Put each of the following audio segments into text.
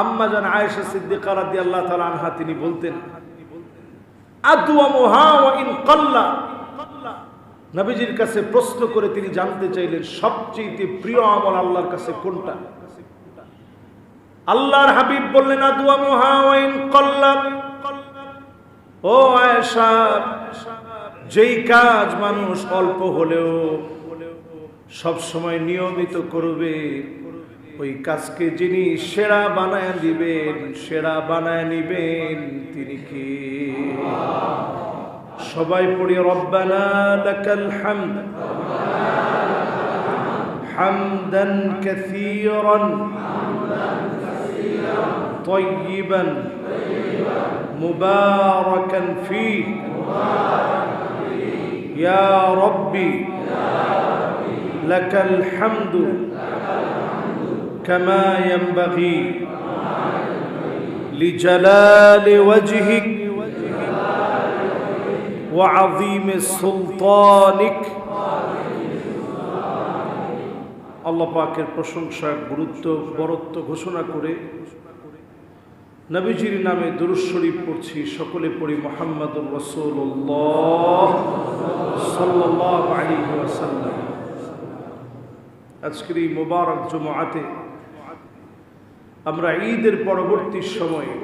আম্মা জান আয়েশা সিদ্দিকা রাদিয়াল্লাহু তাআলা আনহা, তিনি বলতেন নবীজির কাছে প্রশ্ন করে তিনি জানতে চাইলেন সবচেয়ে প্রিয় আমল আল্লাহর কাছে কোনটা? আল্লাহর হাবিব বললেন আদওয়ামুহা ওয়া ইন ও আয়েশা, যেই কাজ মানুষ অল্প হলেও সব সময় নিয়মিত করবে ওই কাজকে যিনি সেরা বানায় দিবেন সেরা বানায় নিবেন তিনি কি সবাই পড়ি রব্বানা লাকাল হামদ হামদান কাসীরান طيبا مباركا فيه يا ربي لك الحمد كما ينبغي لجلال وجهك وعظيم سلطانك আল্লাহ পাকের প্রশংসা গুরুত্ব বরত্ব ঘোষণা করে নবীজির নামে দুরুদ শরীফ পড়ছি সকলে পড়ি মোহাম্মদুর রসুল্লাহ সাল্লাহ আলী ওয়াসাল্লাম আজকের এই মোবারক জমাতে আমরা ঈদের পরবর্তী সময়ে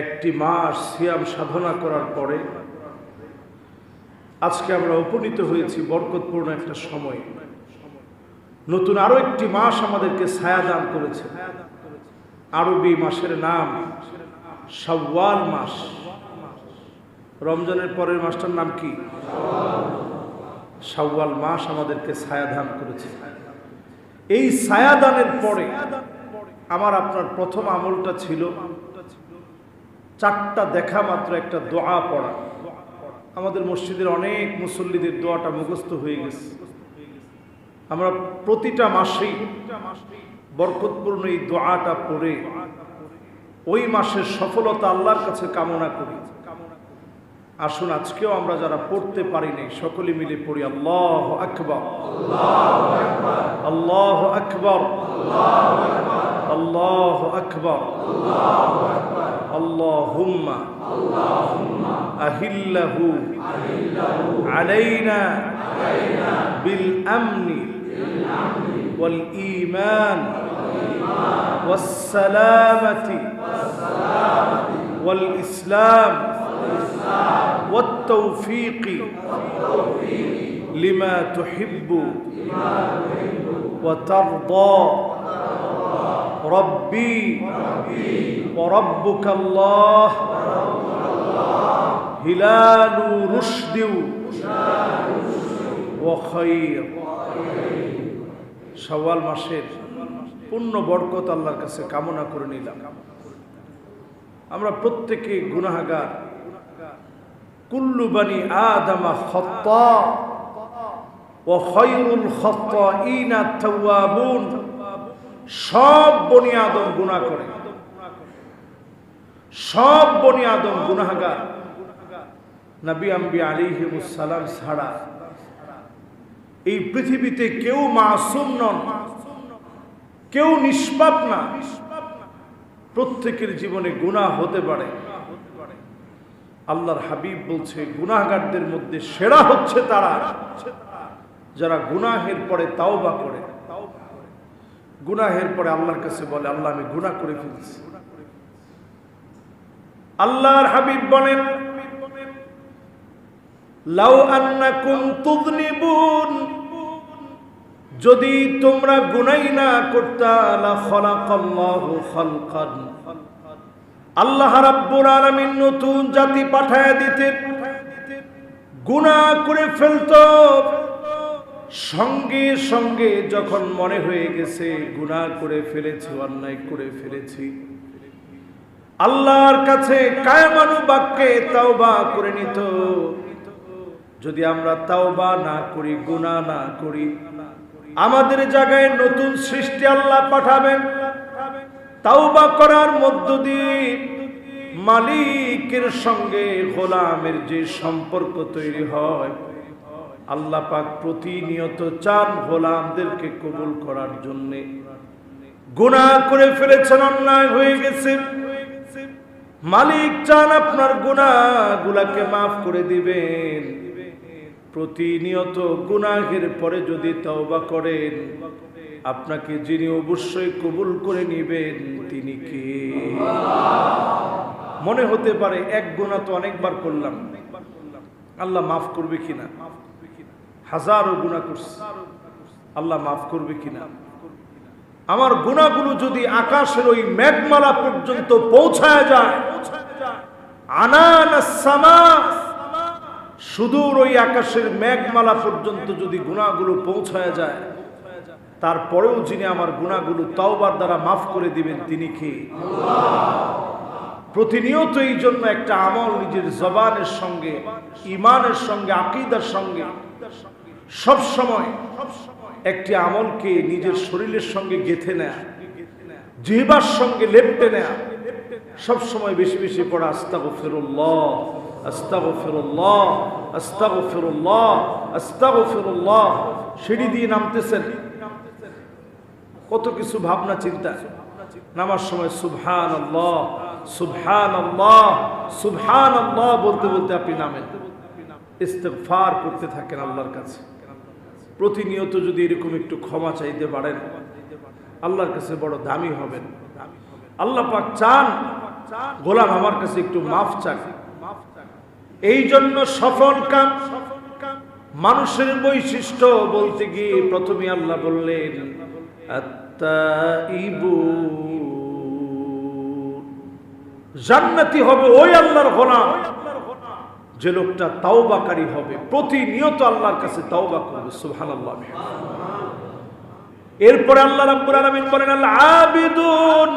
একটি মাস সিয়াম সাধনা করার পরে আজকে আমরা উপনীত হয়েছি বরকতপূর্ণ একটা সময়। নতুন আরও একটি মাস আমাদেরকে ছায়া দান করেছে। আরবি মাসের নাম সাওয়াল মাস। রমজানের পরের মাসটার নাম কি? সাওয়াল মাস আমাদেরকে ছায়া দান করেছে। এই ছায়াদানের পরে আমার আপনার প্রথম আমলটা ছিল। চারটা দেখা মাত্র একটা দোয়া পড়া। আমাদের মসজিদের অনেক মুসল্লিদের দোয়াটা মুখস্থ হয়ে গেছে। আমরা প্রতিটা মাসেই বরকতপূর্ণ এই দোয়াটা পড়ে ওই মাসের সফলতা আল্লাহর কাছে কামনা করি। আসুন, আজকেও আমরা যারা পড়তে পারি নাই, সকলে মিলে পড়ি, আল্লাহ আকবর। আল্লাহ আকবর। আল্লাহ আকবর। الله أكبر الله أكبر اللهم اللهم أهله علينا بالأمن والإيمان والسلامة والإسلام والتوفيق لما تحب وترضى রব্বি পরব্বুকাল্লাহ হিলালু রুশদিউ ওয়াখাইর সওয়াল মাসের পূর্ণ বরকত আল্লাহর কাছে কামনা করে নিলাম। আমরা প্রত্যেকে গুনাহাগার। কুল্লুবানি আদামা খত্তা ও খয়রুল খত্তা ইনা থাওয়াবুন সব বনি আদম গুনাহ করে। সব বনি আদম গুনাহাগার। নবী আম্বি আলিহিমুস সালাম ছাড়া এই পৃথিবীতে কেউ মাসুম নন, কেউ নিষ্পাপ না। প্রত্যেকের জীবনে গুনাহ হতে পারে। আল্লাহর হাবিব বলছে, গুনাহগারদের মধ্যে সেরা হচ্ছে তারা যারা গুনাহের পরে তাওবা করে। গুনাহের পরে আল্লাহর কাছে বলে, আল্লাহ, আমি গুনাহ করে ফেলছি। আল্লাহর হাবিব বলেন, লাউ আন্নাকুম তুযনিবুন যদি তোমরা গুনাই না করতা, লা খলাকাল্লাহু খালকান। আল্লাহ রাব্বুল আলামিন নতুন জাতি পাঠায় দিতেন, গুনাহ করে ফেলতো। সঙ্গে সঙ্গে যখন মনে হয়ে গেছে, গুনাহ করে ফেলেছি, অন্যায় করে ফেলেছি, আল্লাহর কাছে কায়মানু বাক্যে তাওবা করে নিত। যদি আমরা তাওবা না করি, গুনাহ না করি, আমাদের জায়গায় নতুন সৃষ্টি আল্লাহ পাঠাবেন। তাওবা করার মধ্য দিয়ে মালিকের সঙ্গে গোলামের যে সম্পর্ক তৈরি হয় আল্লাহ পাক প্রতিনিয়ত চান গোলামদেরকে কবুল করার জন্যে। গুনাহ করে ফেলেছেন, অন্যায় হয়ে গেছে। মালিক চান আপনার গুনাহগুলাকে মাফ করে দিবেন। প্রতিনিয়ত গুনাহের পরে যদি তওবা করেন, আপনাকে যিনি অবশ্যই কবুল করে নেবেন, তিনি কে? মনে হতে পারে এক গুণা তো অনেকবার করলাম। আল্লাহ মাফ করবে কিনা? হাজারো গুণা করছে। আল্লাহ মাফ করবে কিনা? আমার গুণাগুলো যদি আকাশের ওই মেঘমালা পর্যন্ত পৌঁছায় যায় সুদূর ওই আকাশের মেঘমালা পর্যন্ত যদি গুণাগুলো পৌঁছায় যায়, তারপরেও যিনি আমার গুণাগুলো তাওবার দ্বারা মাফ করে দিবেন, তিনি কে? প্রতিনিয়ত এই জন্য একটা আমল নিজের জবানের সঙ্গে ইমানের সঙ্গে, আকিদার সঙ্গে সব সময় একটি আমলকে নিজের শরীরের সঙ্গে গেথে নেয়া, জিহবার সঙ্গে লেপটে নেয়া, সব সময় বেশি বেশি পড়া আস্তাগ ফিরুল্লাহ আস্তাগ ফিরুল্লাহ আস্তাগ ফিরুল্লাহ আস্তাগ ফিরুল্লাহ সিঁড়ি দিয়ে নামতেছেন। কত কিছু ভাবনা, চিন্তা। নামার সময় সুবহান আল্লাহ সুবহান আল্লাহ সুবহান আল্লাহ বলতে বলতে আপনি নামেন। ইস্তেফার করতে থাকেন আল্লাহর কাছে। প্রতিনিয়ত যদি এরকম একটু ক্ষমা চাইতে পারেন, আল্লাহর কাছে বড় দামি হবেন। আল্লাহ পাক চান, গোলাম আমার কাছে একটু মাফ চান। এই জন্য সফল কাম, মানুষের বৈশিষ্ট্য বলতে গিয়ে প্রথমে আল্লাহ বললেন জান্নাতি হবে ওই আল্লাহর গোলাম। যে লোকটা তাওবাকারী হবে, প্রতিনিয়ত আল্লাহর কাছে তাওবা করবে, সুবহানাল্লাহ এরপরে আল্লাহ রাব্বুল আলামিন বলেন আল আবিদুন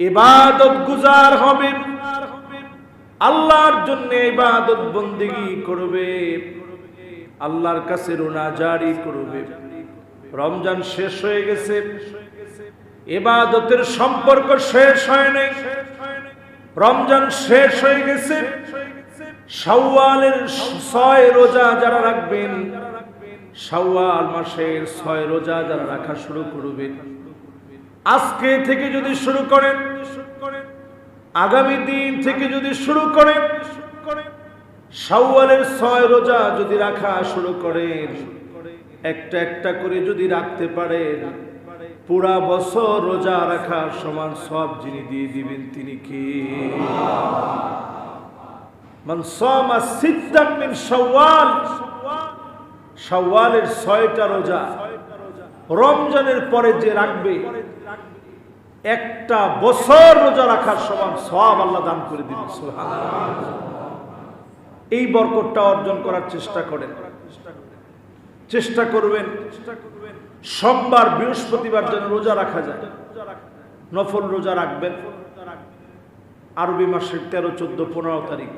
ইবাদত গুজার হবে। আল্লাহর জন্য ইবাদত বন্দেগী করবে। আল্লাহর কাছে রোনা জারি করবে। রমজান শেষ হয়ে গেছে। এবাদতের সম্পর্ক শেষ হয় নাই। রমজান শেষ হয়ে গেছে। শাওয়ালের ছয় রোজা যারা রাখবেন, শাওয়াল মাসের ছয় রোজা যারা রাখা শুরু করবেন। আজকে থেকে যদি শুরু করেন, আগামী দিন থেকে যদি শুরু করেন, শাওয়ালের ছয় রোজা যদি রাখা শুরু করেন, একটা একটা করে যদি রাখতে পারেন, পুরা বছর রোজা রাখা সমান সব যিনি দিয়ে দিবেন তিনি কে? মান সামা সিদ্দাম মিন শাওয়াল। শাওয়ালের ছয়টা রোজা। রমজানের পরে যে রাখবে, একটা বছর রোজা রাখার সমান সব আল্লাহ দান করে দিবেন এই বরকতটা অর্জন করার চেষ্টা করেন। চেষ্টা করবেন, সোমবার বৃহস্পতিবার যেন রোজা রাখা যায়। নফল রোজা রাখবেন। আরবি মাসের তেরো, চোদ্দ, পনেরো তারিখ।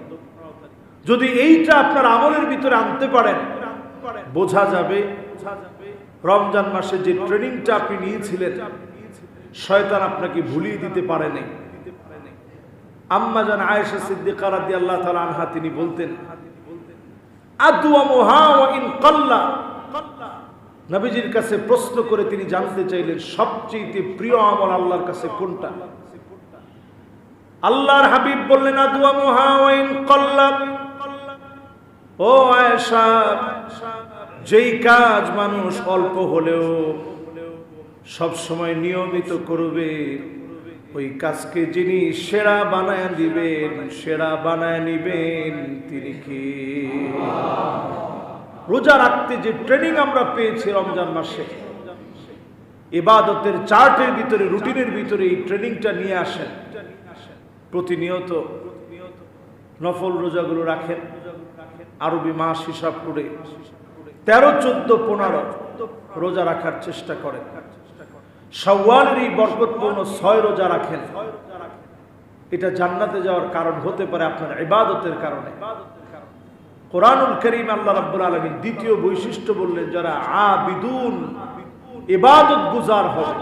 যদি এইটা আপনার আমলের ভিতরে আনতে পারেন, বোঝা যাবে রমজান মাসে যে ট্রেনিংটা আপনি নিয়েছিলেন, শয়তান আপনাকে ভুলিয়ে দিতে পারেনি আম্মা জান আয়েশা সিদ্দিকা রাদিয়াল্লাহু তাআলা আনহা তিনি বলতেন নবীজির কাছে প্রশ্ন করে তিনি জানতে চাইলেন সবচেয়ে প্রিয় আমল আল্লাহর কাছে কোনটা? আল্লাহর হাবিব বললেন আদওয়ামুহা ওয়া ইন কাল্লা। ও আয়েশা, যেই কাজ মানুষ অল্প হলেও সব সময় নিয়মিত করবে, ওই কাজকে যিনি সেরা বানায় দিবেন, সেরা বানায় নিবেন তিনি কি? রোজা রাখতে যে ট্রেনিং আমরা পেয়েছি রমজান মাসে, ইবাদতের চার্টের ভিতরে, রুটিনের ভিতরে এই ট্রেনিংটা নিয়ে আসেন। প্রতিনিয়ত নফল রোজাগুলো রাখেন। আরবি মাস হিসাব করে তেরো, চোদ্দ, পনেরো রোজা রাখার চেষ্টা করেন। সওয়ালের এই বরকতপূর্ণ ছয় রোজা রাখেন। এটা জান্নাতে যাওয়ার কারণ হতে পারে আপনার ইবাদতের কারণে। কোরআনুল করিম আল্লাহ রাব্বুল আলামিন দ্বিতীয় বৈশিষ্ট্য বললেন, যারা আবিদুন, ইবাদত গুজার হবে।